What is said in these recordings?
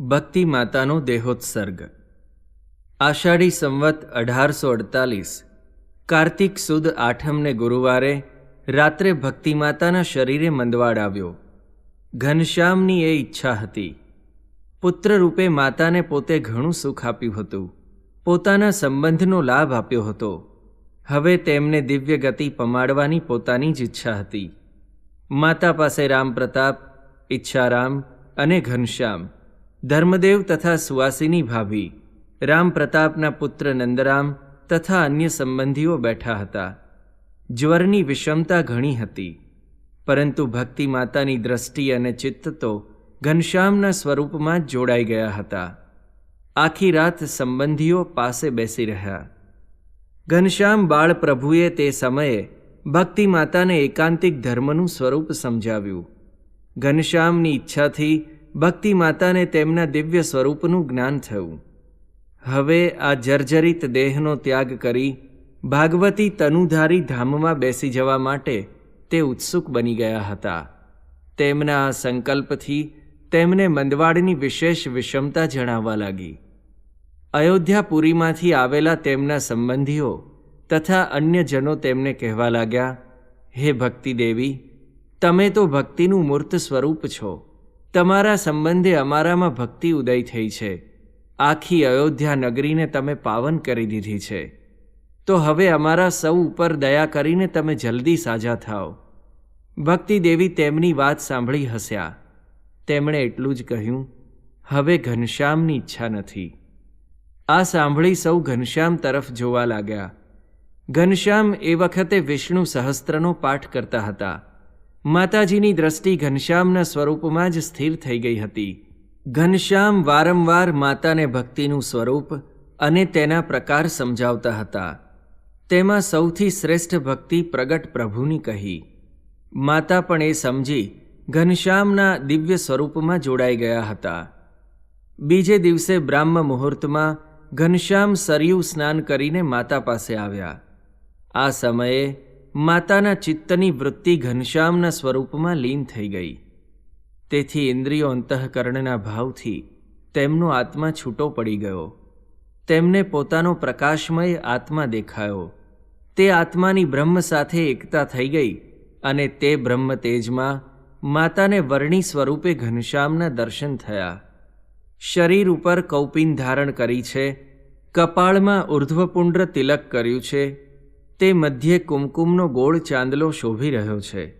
ભક્તિ માતાનો દેહોત્સર્ગ. આષાઢી સંવત અઢારસો અડતાલીસ, કાર્તિક સુદ આઠમને ગુરુવારે રાત્રે ભક્તિ માતાના શરીરે મંદવાડ આવ્યો ઘનશ્યામની એ ઈચ્છા હતી. પુત્ર રૂપે માતાને પોતે ઘણું સુખ આપ્યું હતું. પોતાના સંબંધનો લાભ આપ્યો હતો. હવે તેમને દિવ્ય ગતિ પમાડવાની પોતાની જ ઈચ્છા હતી. માતા પાસે રામ પ્રતાપ, ઈચ્છારામ અને ઘનશ્યામ ધર્મદેવ તથા સુવાસિની ભાભી, રામ પ્રતાપના પુત્ર નંદરામ તથા અન્ય સંબંધીઓ બેઠા હતા. જ્વરની વિષમતા ઘણી હતી, પરંતુ ભક્તિ માતાની દ્રષ્ટિ અને ચિત્ત તો ઘનશ્યામના સ્વરૂપમાં જોડાઈ ગયા હતા. આખી રાત સંબંધીઓ પાસે બેસી રહ્યા. ઘનશ્યામ બાળ પ્રભુએ તે સમયે ભક્તિ માતાને એકાંતિક ધર્મનું સ્વરૂપ સમજાવ્યું. ઘનશ્યામની ઈચ્છાથી ભક્તિ માતાને તેમના દિવ્ય સ્વરૂપનું જ્ઞાન થયું. હવે આ જર્જરિત દેહનો ત્યાગ કરી ભાગવતી તનુધારી ધામમાં બેસી જવા માટે તે ઉત્સુક બની ગયા હતા. તેમના આ સંકલ્પથી તેમને મંદવાડની વિશેષ વિષમતા જણાવવા લાગી. અયોધ્યાપુરીમાંથી આવેલા તેમના સંબંધીઓ તથા અન્ય જનો તેમને કહેવા લાગ્યા, હે ભક્તિ દેવી તમે તો ભક્તિનું મૂર્ત સ્વરૂપ છો. તમારા સંબંધે અમારામાં ભક્તિ ઉદય થઈ છે. આખી અયોધ્યા નગરીને તમે પાવન કરી દીધી છે. તો હવે અમારા સૌ ઉપર દયા કરીને તમે જલ્દી સાજા થાઓ. ભક્તિ દેવી તેમની વાત સાંભળી હસ્યા. તેમણે એટલું જ કહ્યું, હવે ઘનશ્યામની ઈચ્છા નથી. આ સાંભળી સૌ ઘનશ્યામ તરફ જોવા લાગ્યા. ઘનશ્યામ એ વખતે વિષ્ણુ સહસ્ત્રનો પાઠ કરતા હતા. માતાજીની દ્રષ્ટિ ઘનશ્યામના સ્વરૂપમાં જ સ્થિર થઈ ગઈ હતી. ઘનશ્યામ વારંવાર માતાને ભક્તિનું સ્વરૂપ અને તેના પ્રકાર સમજાવતા હતા. તેમાં સૌથી શ્રેષ્ઠ ભક્તિ પ્રગટ પ્રભુની કહી. માતા પણ એ સમજી ઘનશ્યામના દિવ્ય સ્વરૂપમાં જોડાઈ ગયા હતા. બીજે દિવસે બ્રાહ્મ મુહૂર્તમાં ઘનશ્યામ સરયુ સ્નાન કરીને માતા પાસે આવ્યા. આ સમયે માતાના ચિત્તની વૃત્તિ ઘનશ્યામના સ્વરૂપમાં લીન થઈ ગઈ. તેથી ઇન્દ્રિયો અંતઃકરણના ભાવથી તેમનો આત્મા છૂટો પડી ગયો. તેમને પોતાનો પ્રકાશમય આત્મા દેખાયો. તે આત્માની બ્રહ્મ સાથે એકતા થઈ ગઈ અને તે બ્રહ્મ તેજમાં માતાને વર્ણી સ્વરૂપે ઘનશ્યામના દર્શન થયા. શરીર ઉપર કૌપિન ધારણ કરી છે. કપાળમાં ઉર્ધ્વપુંડ્ર તિલક કર્યું છે. તે મધ્યે કુમકુમનો ગોળ ચાંદલો શોભી રહ્યો છે.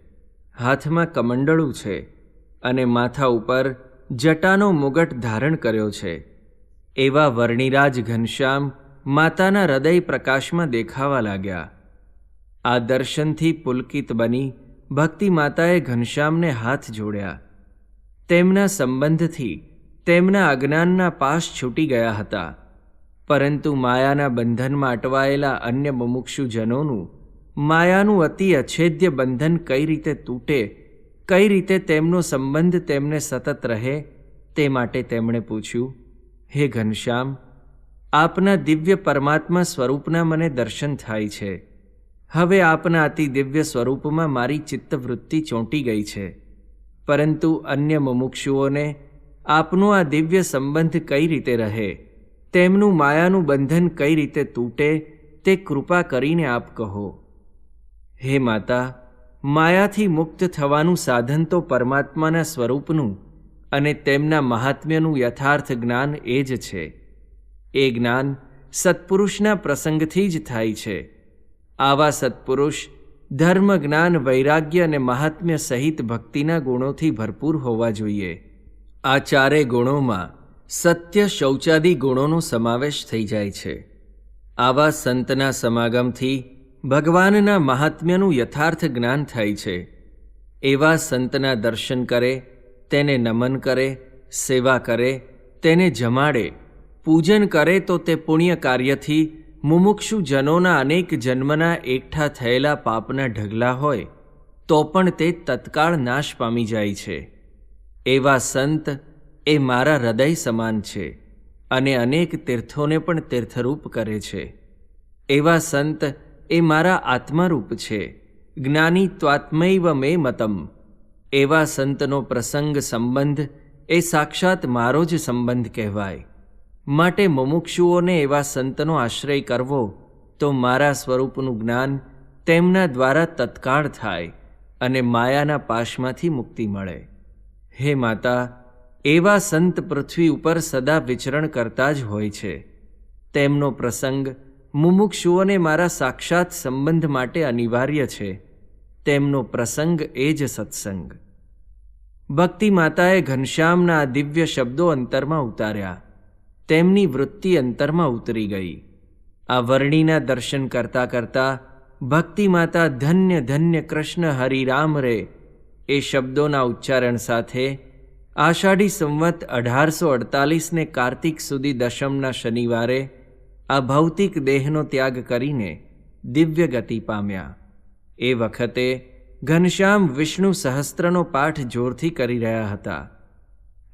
હાથમાં કમંડળું છે અને માથા ઉપર જટાનો મુગટ ધારણ કર્યો છે. એવા વર્ણિરાજ ઘનશ્યામ માતાના હૃદય પ્રકાશમાં દેખાવા લાગ્યા. આ દર્શનથી પુલકિત બની ભક્તિ માતાએ ઘનશ્યામને હાથ જોડ્યા. તેમના સંબંધથી તેમના અજ્ઞાનના પાશ છૂટી ગયા હતા. પરંતુ માયાના બંધનમાં અટવાયેલા અન્ય મુમુક્ષુજનોનું માયાનું અતિ અછેદ્ય બંધન કઈ રીતે તૂટે, કઈ રીતે તેમનો સંબંધ તેમને સતત રહે, તે માટે તેમણે પૂછ્યું, હે ઘનશ્યામ, આપના દિવ્ય પરમાત્મા સ્વરૂપના મને દર્શન થાય છે. હવે આપના અતિ દિવ્ય સ્વરૂપમાં મારી ચિત્તવૃત્તિ ચોંટી ગઈ છે. પરંતુ અન્ય મુમુક્ષુઓને આપનો આ દિવ્ય સંબંધ કઈ રીતે રહે? તેમનું માયાનું બંધન કઈ રીતે તૂટે તે કૃપા કરીને આપ કહો. હે માતા, માયાથી મુક્ત થવાનું સાધન તો પરમાત્માના સ્વરૂપનું અને તેમના મહાત્મ્યનું યથાર્થ જ્ઞાન એ જ છે. એ જ્ઞાન સત્પુરુષના પ્રસંગથી જ થાય છે. આવા સત્પુરુષ ધર્મ જ્ઞાન, વૈરાગ્ય અને મહાત્મ્ય સહિત ભક્તિના ગુણોથી ભરપૂર હોવા જોઈએ. આ ચારે ગુણોમાં સત્ય શૌચાદિ ગુણોનો સમાવેશ થઈ જાય છે. આવા સંતના સમાગમથી ભગવાનના મહાત્મ્યનું યથાર્થ જ્ઞાન થાય છે. એવા સંતના દર્શન કરે, તેને નમન કરે, સેવા કરે, તેને જમાડે, પૂજન કરે તો તે પુણ્ય કાર્યથી મુમુક્ષુ જનોના અનેક જન્મના એકઠા થયેલા પાપના ઢગલા હોય, તો પણ તે તત્કાળ નાશ પામી જાય છે. એવા સંત એ મારા હૃદય સમાન છે અને અનેક તીર્થોને પણ તીર્થરૂપ કરે છે. એવા સંત એ મારા આત્મારૂપ છે. જ્ઞાની ત્વાત્મૈવ મે મતમ. એવા સંતનો પ્રસંગ સંબંધ એ સાક્ષાત મારો જ સંબંધ કહેવાય. માટે મુમુક્ષુઓને એવા સંતનો આશ્રય કરવો તો મારા સ્વરૂપનું જ્ઞાન તેમના દ્વારા તત્કાળ થાય અને માયાના પાશમાંથી મુક્તિ મળે. હે માતા એવા સંત પૃથ્વી ઉપર સદા વિચરણ કરતા જ હોય છે. તેમનો પ્રસંગ મુમુક્ષુઓને મારા સાક્ષાત સંબંધ માટે અનિવાર્ય છે. તેમનો પ્રસંગ એ જ સત્સંગ. ભક્તિ માતાએ ઘનશ્યામના આ દિવ્ય શબ્દો અંતરમાં ઉતાર્યા. તેમની વૃત્તિ અંતરમાં ઉતરી ગઈ. આ વર્ણિના દર્શન કરતા કરતા ભક્તિ માતા ધન્ય ધન્ય કૃષ્ણ હરિરામ રે એ શબ્દોના ઉચ્ચારણ સાથે આષાઢી સંવત અઢારસો અડતાલીસને કાર્તિક સુધી દશમના શનિવારે આ ભૌતિક દેહનો ત્યાગ કરીને દિવ્ય ગતિ પામ્યા. એ વખતે ઘનશ્યામ વિષ્ણુ સહસ્ત્રનો પાઠ જોરથી કરી રહ્યા હતા.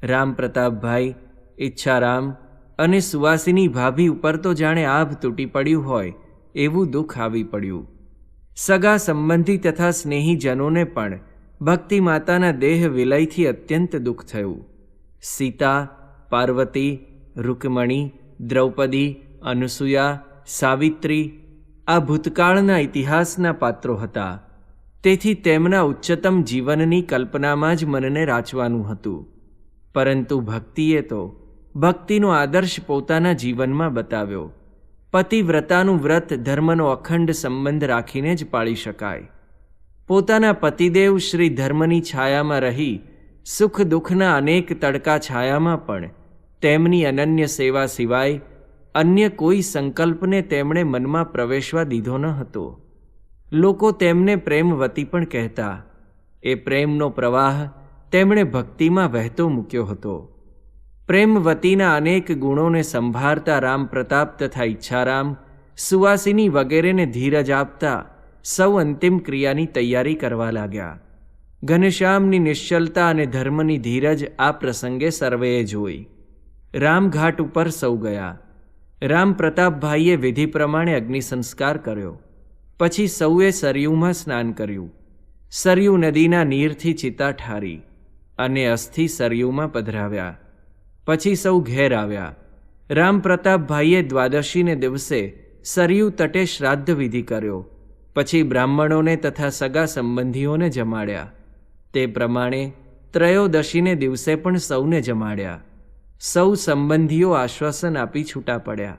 રામ પ્રતાપભાઈ ઈચ્છારામ અને સુવાસિની ભાભી ઉપર તો જાણે આભ તૂટી પડ્યું હોય એવું દુઃખ આવી પડ્યું. સગા સંબંધી તથા સ્નેહીજનોને પણ ભક્તિ માતાના દેહ વિલયથી અત્યંત દુઃખ થયું. સીતા, પાર્વતી, રૂકમણી, દ્રૌપદી, અનુસૂયા, સાવિત્રી આ ભૂતકાળના ઇતિહાસના પાત્રો હતા. તેથી તેમના ઉચ્ચતમ જીવનની કલ્પનામાં જ મનને રાચવાનું હતું. પરંતુ ભક્તિએ તો ભક્તિનો આદર્શ પોતાના જીવનમાં બતાવ્યો. પતિવ્રતાનું વ્રત ધર્મનો અખંડ સંબંધ રાખીને જ પાળી શકાય. પોતાના પતિદેવ શ્રી ધર્મની છાયામાં રહી, સુખ દુઃખના અનેક તડકા છાયામાં પણ તેમની અનન્ય સેવા સિવાય અન્ય કોઈ સંકલ્પને તેમણે મનમાં પ્રવેશવા દીધો ન હતો. લોકો તેમને પ્રેમવતી પણ કહેતા, એ પ્રેમનો પ્રવાહ તેમણે ભક્તિમાં વહેતો મૂક્યો હતો. પ્રેમવતીના અનેક ગુણોને સંભાળતા રામ પ્રતાપ તથા ઈચ્છારામ સુવાસિની વગેરેને ધીરજ આપતા સૌ અંતિમ ક્રિયાની તૈયારી કરવા લાગ્યા. ઘનશ્યામની નિશ્ચલતા અને ધર્મની ધીરજ આ પ્રસંગે સર્વેએ જોઈ. રામઘાટ ઉપર સૌ ગયા. રામ પ્રતાપભાઈએ વિધિ પ્રમાણે અગ્નિ સંસ્કાર કર્યો. પછી સૌએ સરયુમાં સ્નાન કર્યું. સરયુ નદીના નીરથી ચિતા ઠારી અને અસ્થિ સરયુમાં પધરાવ્યા. પછી સૌ ઘેર આવ્યા. રામ પ્રતાપભાઈએ દ્વાદશીને દિવસે સરયુ તટે શ્રાદ્ધ વિધિ કર્યો. પછી બ્રાહ્મણોને તથા સગા સંબંધીઓને જમાડ્યા. તે પ્રમાણે ત્રયોદશીને દિવસે પણ સૌને જમાડ્યા. સૌ સંબંધીઓ આશ્વાસન આપી છૂટા પડ્યા.